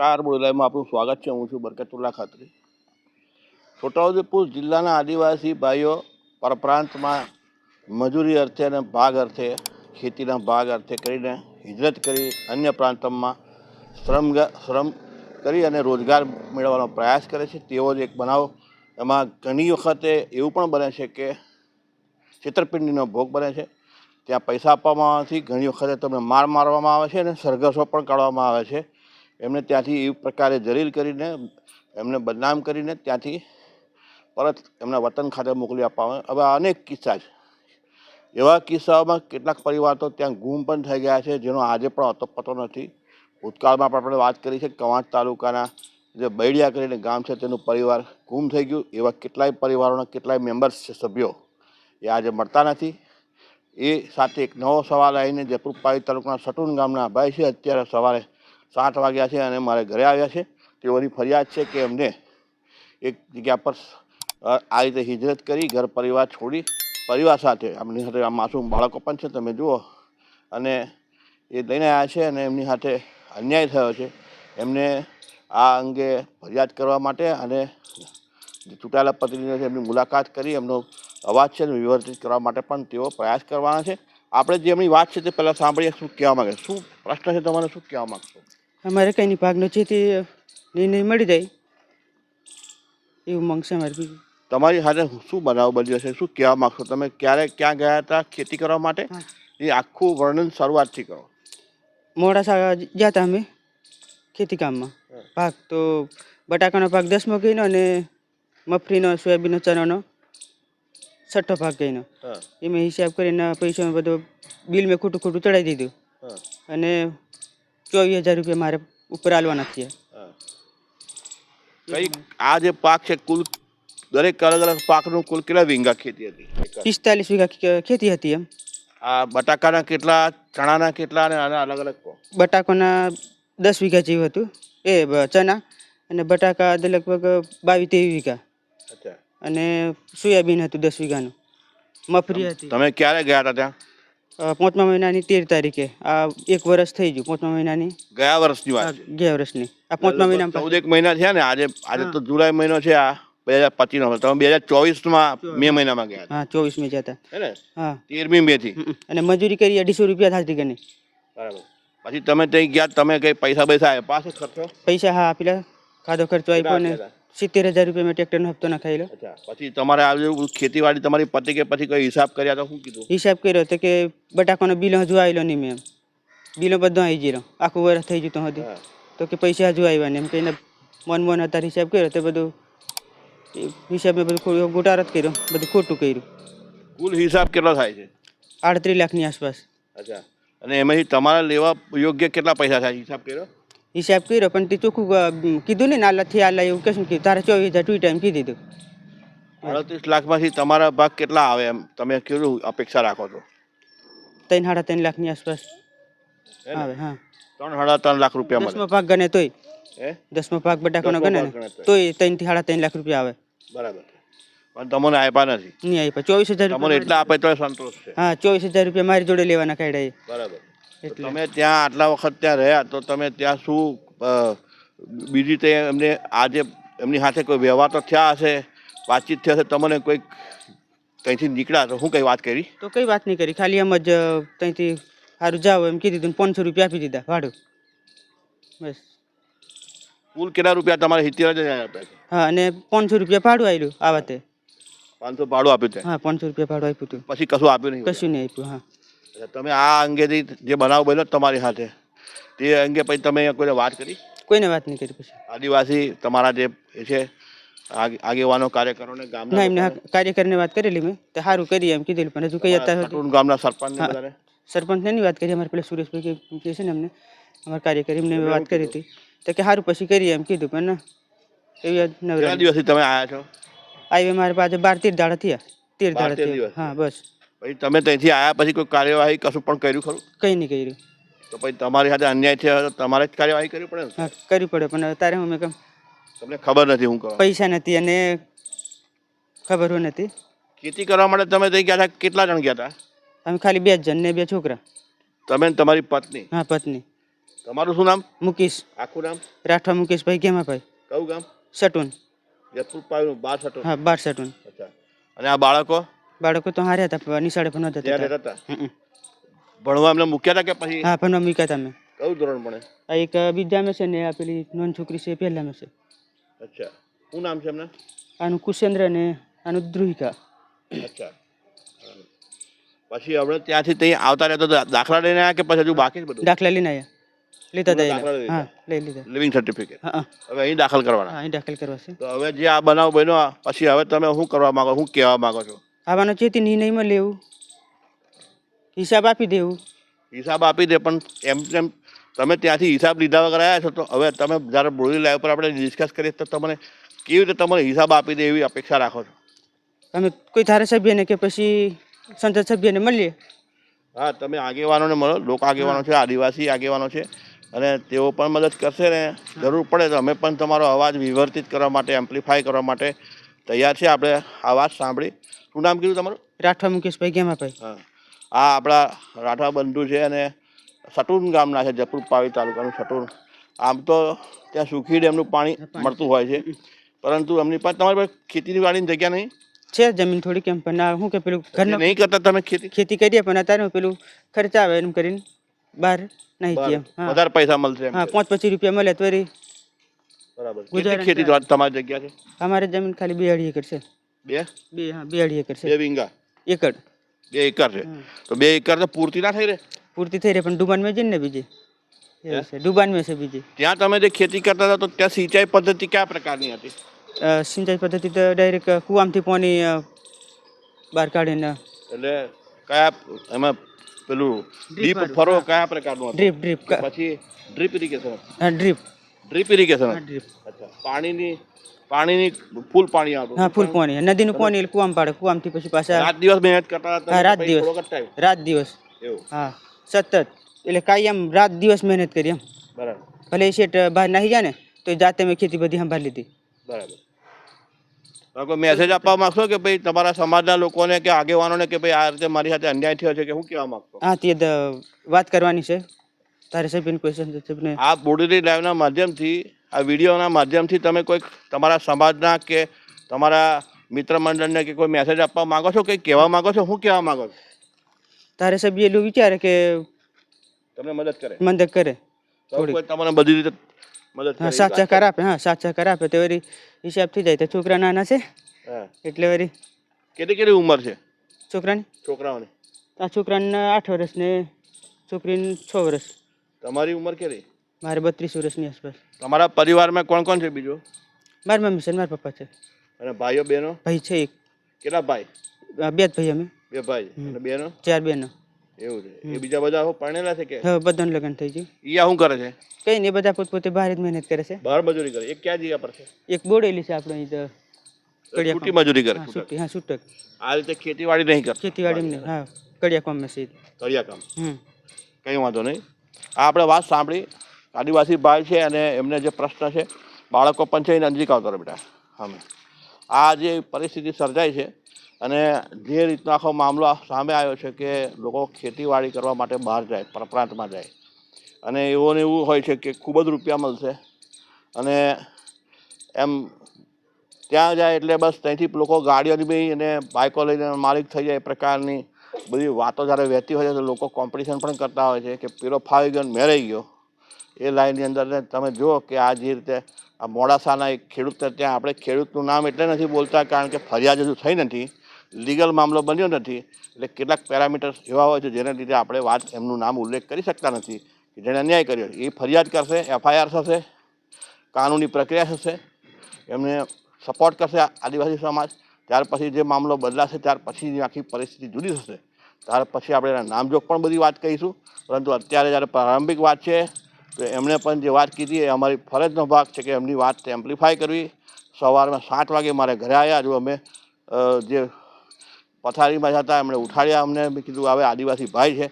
નમસ્કાર બોલાઈમાં આપનું સ્વાગત છે. હું છું બરકતુલ્લા ખાતરી. છોટાઉદેપુર જિલ્લાના આદિવાસી ભાઈઓ પરપ્રાંતમાં મજૂરી અર્થે અને ભાગ અર્થે, ખેતીના ભાગ અર્થે કરીને હિજરત કરી અન્ય પ્રાંતમાં શ્રમ શ્રમ કરી અને રોજગાર મેળવવાનો પ્રયાસ કરે છે. તેવો જ એક બનાવ. એમાં ઘણી વખતે એવું પણ બને છે કે છેતરપિંડીનો ભોગ બને છે. ત્યાં પૈસા આપવામાં આવવાથી ઘણી વખતે તમને માર મારવામાં આવે છે અને સરઘસો પણ કાઢવામાં આવે છે. એમને ત્યાંથી એ પ્રકારે જલીલ કરીને, એમને બદનામ કરીને ત્યાંથી પરત એમના વતન ખાતે મોકલી આપવામાં હવે અનેક કિસ્સા છે. એવા કિસ્સાઓમાં કેટલાક પરિવાર તો ત્યાં ગુમ પણ થઈ ગયા છે, જેનો આજે પણ અતો પતો નથી. ભૂતકાળમાં પણ આપણે વાત કરી છે, કવાંટ તાલુકાના જે બૈડિયા કરીને ગામ છે, તેનું પરિવાર ગુમ થઈ ગયું. એવા કેટલાય પરિવારોના કેટલાય મેમ્બર્સ છે, સભ્યો એ આજે મળતા નથી. એ સાથે એક નવો સવાલ આવીને પાવી તાલુકાના સટુન ગામના ભાઈ છે. અત્યારે સવારે સાત વાગ્યા છે અને મારે ઘરે આવ્યા છે. તેઓની ફરિયાદ છે કે એમને એક જગ્યા પર આ રીતે હિજરત કરી, ઘર પરિવાર છોડી, પરિવાર સાથે એમની સાથે આ માસૂમ બાળકો પણ છે, તમે જુઓ. અને એ લઈને આવ્યા છે અને એમની સાથે અન્યાય થયો છે. એમને આ અંગે ફરિયાદ કરવા માટે અને ચૂંટાયેલા પ્રતિનિધિઓ છે એમની મુલાકાત કરી, એમનો અવાજ છે વિવર્તિત કરવા માટે પણ તેઓ પ્રયાસ કરવાના છે. આપણે જે એમની વાત છે તે પહેલાં સાંભળીએ, શું કહેવા માંગે? શું પ્રશ્ન છે તમારે? શું કહેવા માંગશો? અમારે કંઈ ભાગનો છે તે નિર્ણય મળી જાય. એવું માંગશે અમારે બીજું. તમારી સાથે શું બનાવ બન્યો છે? શું કહેવા માગશો તમે? ક્યારે ક્યાં ગયા હતા? ખેતી કરવા માટે? એ આખું વર્ણન શરૂઆતથી કરો. મોડાસા ગયા હતા અમે ખેતી કામમાં. પાક તો બટાકાનો પાક દસમો ગઈનો અને મફરીનો સોયાબીનનો ચણાનો છઠ્ઠો ભાગ ગઈનો. એમાં હિસાબ કરીને પૈસા બધો બિલ મેં ખોટું ખોટું ચડાવી દીધું. અને ચોવીસ હજાર રૂપિયા મારે ઉપર આલવાના થયા હા. કઈ આ જે પાક છે કુલ દરેક અલગ અલગ પાકનું કુલ કેટલા વીંગા ખેતી હતી? પિસ્તાલીસ વીઘા ખેતી હતી એમ. આ બટાકાના કેટલા ચણાના કેટલા અને આના અલગ અલગ બટાકાના દસ વીઘા જેવું હતું. એ ચણા અને બટાકા લગભગ બાવીસ ત્રેવીસ વીઘા. અને સોયાબીન હતું દસ વીઘાનું. મફરી હતી. તમે ક્યારે ગયા હતા ત્યાં? પાંચમા મહિનાની તેર તારીખે. આ એક વર્ષ થઈ ગયું પાંચમા મહિનાની. ગયા વર્ષની વાત છે. ગયા વર્ષની. આ પાંચમા મહિનામાં ચૌદ એક મહિના થયા ને આજે આજે તો જુલાઈ મહિનો છે આ બે હજાર પચીસ નો તમે બે હજાર ચોવીસમાં મે મહિનામાં ગયા હા ચોવીસ મે હા તેરમી મે થી. અને મજૂરી કરી અઢીસો રૂપિયા થાતી કે બરાબર. પછી તમે ત્યાં ગયા તમે કઈ પૈસા પૈસા આપ્યા ખર્ચો? પૈસા હા આપેલા. ખાધો ખર્ચો આપ્યો ને. સિત્તેર હજાર રૂપિયા મેં ટ્રેક્ટરનો હપ્તો નખાયેલો. પછી તમારે આ જે ખેતીવાડી તમારી પતિ કે પછી કોઈ હિસાબ કર્યા તો શું કીધું? હિસાબ કર્યો તો કે બટાકાનો બિલ હજુ આવેલો નહીં મેં. બિલો બધો આવી ગયેલો. આખું વર્ષ થઈ જતો તો હજી. તો કે પૈસા હજુ આવ્યા ને એમ કહીને મન મન હતા હિસાબ કર્યો તો બધું હિસાબ મેં બધું ખો- જ કર્યો. બધું ખોટું કર્યું. કુલ હિસાબ કેટલો થાય છે? આડત્રીસ લાખની આસપાસ. અચ્છા. અને એમાંથી તમારે લેવા યોગ્ય કેટલા પૈસા થાય હિસાબ કર્યો? હિસાબ કર્યો પણ તે ચોખ્ખું કીધું ને નાલાથી આલા એવું કશું કીધું તારે ચોવીસ હજાર ટુ ટાઈમ કીધી દીધું અડત્રીસ લાખમાંથી તમારા ભાગ કેટલા આવે એમ? તમે કેવું અપેક્ષા રાખો છો. ત્રણ સાડા ત્રણ લાખની આસપાસ આવે હા. ત્રણ સાડા ત્રણ લાખ રૂપિયા દસમો ભાગ ગણે તોય. દસમો ભાગ બટાકાનો ગણે ને તોય. ત્રણ ત્રણથી સાડા ત્રણ લાખ રૂપિયા આવે. બરાબર પણ તમને આપ્યા નથી. નહીં આપ્યા. ચોવીસ હજાર તમને એટલા આપે તો સંતોષ છે. હા ચોવીસ હજાર રૂપિયા મારી જોડે લેવાના કાઢ્યા બરાબર. તમે ત્યાં આટલા વખત ત્યાં રહ્યા તો તમે ત્યાં શું બીજી તે એમને આજે એમની સાથે કોઈ વ્યવહાર તો થયા હશે વાતચીત થઈ હશે તમને કોઈક કંઈથી નીકળ્યા તો શું કઈ વાત કરી? તો કઈ વાત નહીં કરી ખાલી એમ જ ત્યાંથી સારું જાઓ એમ કીધું તું પાંચસો રૂપિયા આપી દીધા ભાડું બસ. કુલ કેટલા રૂપિયા તમારે સિત્તેર હજાર આપ્યા હા અને પાંચસો રૂપિયા ભાડું આવ્યું આ વાતે. પાંચસો ભાડું આપ્યું હા પાંચસો રૂપિયા ભાડું આપ્યું હતું પછી કશું આપ્યું નહીં? કશું નહીં આપ્યું હા. તમે આ અંગેથી જે બનાવ બન્યો તમારી સાથે તે અંગે પછી તમે કોઈને વાત કરી? કોઈને વાત નહીં કરી પછી. આદિવાસી તમારા જે છે આગેવાનો કાર્યકરોને ગામના એમને કાર્યકરને વાત કરેલી મેં. તો સારું કરીએ એમ કીધેલું પણ હજુ કઈ હતા ગામના સરપંચ સરપંચને નહીં વાત કરી અમારે પેલા સુરેશભાઈ કે છે ને અમને અમારા કાર્યકરી એમને વાત કરી હતી. તો કે સારું પછી કરીએ એમ કીધું પણ એવી નવરા દિવસથી તમે આવ્યા છો? આવી મારે પાસે બાર તેર દાડા થયા. તેર દાડા થયા. હા બસ. પછી તમે ત્યાંથી આવ્યા પછી કોઈ કાર્યવાહી કશું પણ કર્યું ખરું? કંઈ નહીં કર્યું. તો પછી તમારી સાથે અન્યાય થયો તો તમારે જ કાર્યવાહી કરવી પડે ને હા કરવી પડે પણ અત્યારે હું મેં કેમ તમને ખબર નથી હું કરવા પૈસા નથી અને ખબર હોય નથી. ખેતી કરવા માટે તમે ત્યાં ગયા હતા કેટલા જણ ગયા હતા? અમે ખાલી બે જ જણ ને બે છોકરા. તમે ને તમારી પત્ની? હા પત્ની. તમારું શું નામ? મુકેશ. આખું નામ? રાઠવા મુકેશભાઈ ગેમાભાઈ કયું ગામ? સટુન. જેતપુર પાયું બાર સટો હા બાર સટુન. અચ્છા. અને આ બાળકો? બાળકો તો હારે હતા પણ નિશાળે ભણવા જતા હતા. ભણવા એમને મૂક્યા હતા કે પછી? હા ભણવા મૂક્યા હતા મેં કયું ધોરણ ભણે? આ એક બીજામાં છે ને આ પેલી નોન છોકરી છે પહેલામાં છે. અચ્છા. શું નામ છે એમને? આનું કુશેન્દ્ર ને આનું ધ્રુવિકા. અચ્છા. પછી હવે ત્યાંથી ત્યાં આવતા રહેતા તો દાખલા લઈને આવ્યા કે પછી હજુ બાકી બધું? દાખલા લઈને આવ્યા લીધા હતા લીધા? હા લઈ લીધા. લિવિંગ સર્ટિફિકેટ હા હવે અહીં દાખલ કરવાના. અહીં દાખલ કરવા છે. તો હવે જે આ બનાવ બન્યો પછી હવે તમે શું કરવા માંગો શું કહેવા માંગો છો? આવવાનો ચેતી નિર્ણયમાં લેવું હિસાબ આપી દેવું. હિસાબ આપી દે પણ એમ તેમ તમે ત્યાંથી હિસાબ લીધા વગર આવ્યા છો તો હવે તમે જ્યારે બોલી લાઈવ પર આપણે ડિસ્કસ કરીએ તો તમને કેવી રીતે તમને હિસાબ આપી દે એવી અપેક્ષા રાખો છો? તમે કોઈ ધારાસભ્યને કે પછી સંસદ સભ્યને મળીએ. હા તમે આગેવાનોને મળો લોક આગેવાનો છે આદિવાસી આગેવાનો છે અને તેઓ પણ મદદ કરશે ને જરૂર પડે તો અમે પણ તમારો અવાજ વિવર્તિત કરવા માટે એમ્પ્લિફાય કરવા માટે તૈયાર છે. આપણે આ વાત સાંભળી. શું નામ કીધું તમારું? રાઠવા મુકેશભાઈ ગેમાભાઈ. હા. આ આપણા રાઠવા બંધુ છે અને સટુન ગામના છે જપુર પાવી તાલુકાનું સટુન. આમ તો ત્યાં સુખી ડેમનું પાણી મળતું હોય છે. પરંતુ એમની પાસે તમારી પાસે ખેતીની વાળીની જગ્યા નહીં? છે જમીન થોડી કેમ પણ આ શું કે પેલું ઘરનો નહીં કરતા તમે ખેતી? ખેતી કરીએ પણ અત્યારે પેલું ખર્ચ આવે એમ કરીને બહાર નહીં. હા. વધારે પૈસા મળશે હા પાંચ પચીસ રૂપિયા મળે તો બરાબર. કેટલી ખેતી. તમારી જગ્યા છે? અમારી જમીન ખાલી બે અઢી એકર છે. બે? બે હા બે અઢી એકર બે છે વીંગા? એકર. બે એકર છે? તો બે એકર તો પૂરતી ના થઈ રહે? પૂરતી થઈ રહી પણ ડુબાનમાં જઈને ને બીજી. ડુબાન ડુબાનમાં છે બીજી. ત્યાં તમે જે ખેતી કરતા હતા તો ત્યાં સિંચાઈ પદ્ધતિ કયા પ્રકારની હતી? સિંચાઈ પદ્ધતિ તો ડાયરેક્ટ કુવામાંથી પાણી બહાર કાઢીને. એટલે કયા એમાં પેલું ડીપ ફરો કયા પ્રકારનું ડ્રીપ ડ્રીપ. પછી ડ્રીપ ઇરિગેશન હા ડ્રીપ. ડ્રીપ ઇરિગેશન હા અચ્છા. પાણીની પાણીની ફૂલ પાણી આવતું હા ફૂલ પાણી. નદીનું પાણી કુવામ પાડે. કુવામાંથી પછી પાછા રાત દિવસ મહેનત કરતા હતા રાત દિવસ. રાત દિવસ. એવું. હા સતત. એટલે કાયમ રાત દિવસ મહેનત કરી એમ. બરાબર. ભલે એ શેઠ બહાર નાહી જાય ને તો જાતે મેં ખેતી બધી સંભાળી લીધી. બરાબર. કોઈ મેસેજ આપવા માંગશો કે ભાઈ તમારા સમાજના લોકોને કે આગેવાનોને કે ભાઈ આ રીતે મારી સાથે અન્યાય થયો છે કે શું કહેવા માંગતો? હા તે વાત કરવાની છે. તારે સભ્યને કોઈ છે સભ્યને આ બોડીની લાઈવના માધ્યમથી આ વિડીયોના માધ્યમથી તમે કોઈક તમારા સમાજના કે તમારા મિત્ર મંડળને કે કોઈ મેસેજ આપવા માંગો છો કે કહેવા માંગો છો? શું કહેવા માંગો છો? તારે સભ્ય એટલું વિચારે કે તમને મદદ કરે. મદદ કરે. તમને બધી રીતે મદદ હા સાચા વાત આપે હા સાત કર આપે તો વળી હિસાબ થઈ જાય. તો છોકરા નાના છે એટલે વળી કેટલી કેટલી ઉંમર છે? છોકરાની? છોકરાઓની. આ છોકરાને આઠ વર્ષ ને છોકરીને છ વર્ષ. તમારી ઉંમર કેટલી? મારે બત્રીસ વર્ષની આસપાસ. તમારા પરિવારમાં કોણ કોણ છે બીજું? મારી મમ્મી છે ને મારા પપ્પા છે. અને ભાઈઓ બહેનો? ભાઈ છે એક. કેટલા ભાઈ? બે જ ભાઈ અમે. બે ભાઈ. અને બહેનો? ચાર બહેનો. એવું છે. એ બીજા બધા હો પરણેલા છે કે? હવે બધાનું લગ્ન થઈ ગયું. ઈ આ શું કરે છે? કઈ નહીં બધા પોતપોતે બહાર જ મહેનત કરે છે. બહાર મજૂરી કરે. એક ક્યાં જગ્યા પર છે? એક બોડેલી છે આપણે અહીં તો કડિયા છૂટી મજૂરી કરે હા છૂટક. છૂટી હા છૂટક આ રીતે ખેતીવાડી નહીં કરતા ખેતીવાડી એમને હા કડિયા કામ છે. કડિયા કામ હમ. કંઈ વાંધો નહીં. આ આપણે વાત સાંભળી. આદિવાસી ભાઈ છે અને એમને જે પ્રશ્ન છે, બાળકો પણ છે એને નજીક આવતો બેટા. અમે આ જે પરિસ્થિતિ સર્જાઈ છે અને જે રીતનો આખો મામલો સામે આવ્યો છે કે લોકો ખેતીવાડી કરવા માટે બહાર જાય, પરપ્રાંતમાં જાય. અને એવું ને એવું હોય છે કે ખૂબ જ રૂપિયા મળશે. અને એમ ત્યાં જાય એટલે બસ ત્યાંથી લોકો ગાડીઓની બી અને બાઇકો લઈને માલિક થઈ જાય એ પ્રકારની બધી વાતો જ્યારે વહેતી હોય છે તો લોકો કોમ્પિટિશન પણ કરતા હોય છે કે પેલો ફાવી ગયો ને મેં ગયો. એ લાઈનની અંદર તમે જુઓ કે આ જે રીતે આ મોડાસાના એક ખેડૂત ત્યાં આપણે ખેડૂતનું નામ એટલે નથી બોલતા કારણ કે ફરિયાદ હજુ થઈ નથી લીગલ મામલો બન્યો નથી, એટલે કેટલાક પેરામીટર્સ એવા હોય છે જેના લીધે આપણે વાત એમનું નામ ઉલ્લેખ કરી શકતા નથી કે જેણે અન્યાય કર્યો. એ ફરિયાદ કરશે, એફઆઈઆર થશે, કાનૂની પ્રક્રિયા થશે, એમને સપોર્ટ કરશે આદિવાસી સમાજ, ત્યાર પછી જે મામલો બદલાશે, ત્યાર પછીની આખી પરિસ્થિતિ જુદી થશે. ત્યાર પછી આપણે એના નામજોગ પણ બધી વાત કહીશું પરંતુ અત્યારે જ્યારે પ્રારંભિક વાત છે, તો એમણે પણ જે વાત કીધી એ અમારી ફરજનો ભાગ છે કે એમની વાત એમ્પ્લિફાય કરવી. સવારમાં સાત વાગે મારે ઘરે આવ્યા. જો અમે જે પથારીમાં જતા એમણે ઉઠાડ્યા અમને. મેં કીધું, હવે આદિવાસી ભાઈ છે,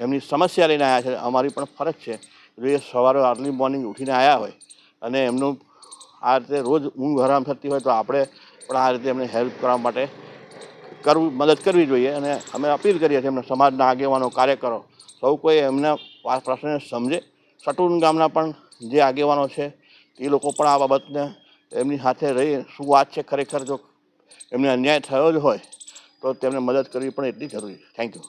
એમની સમસ્યા લઈને આવ્યા છે. અમારી પણ ફરજ છે. જો એ સવારે અર્લી મોર્નિંગ ઉઠીને આવ્યા હોય અને એમનું આ રીતે રોજ ઊંઘ હરામ થતી હોય તો આપણે પણ આ રીતે એમને હેલ્પ કરવા માટે કરવું મદદ કરવી જોઈએ અને અમે અપીલ કરીએ છીએ એમના સમાજના આગેવાનો, કાર્યકરો, સૌ કોઈ એમના પ્રશ્નને સમજે. સટુન ગામના પણ જે આગેવાનો છે, એ લોકો પણ આ બાબતને એમની સાથે રહી શું વાત છે ખરેખર? જો એમને અન્યાય થયો જ હોય, તો તેમને મદદ કરવી પણ એટલી જરૂરી છે. Thank you